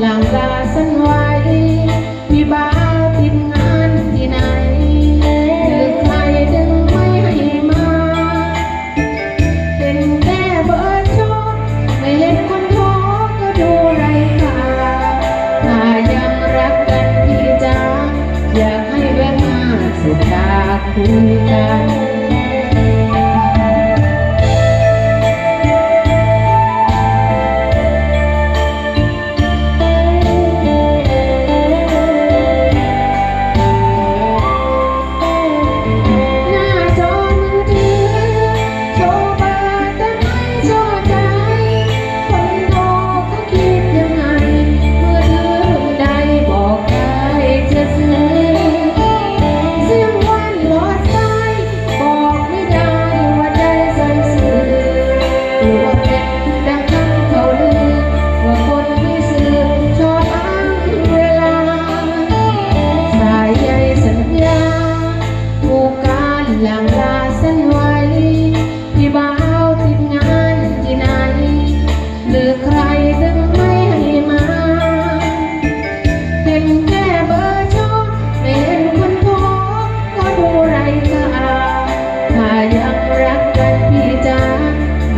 หลังตาสันไวพี่บาติดงานที่ไหนหรือใครดึงไม่ให้มา เป็นแค่เบอร์ชคไเห็นคนท้อก็ดูไรค่ะถ้ายังรักกันพี่จ้าอยากให้แวะมาสุดาคุยกั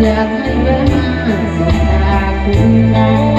อยากให้แม่สบตาคุณมอง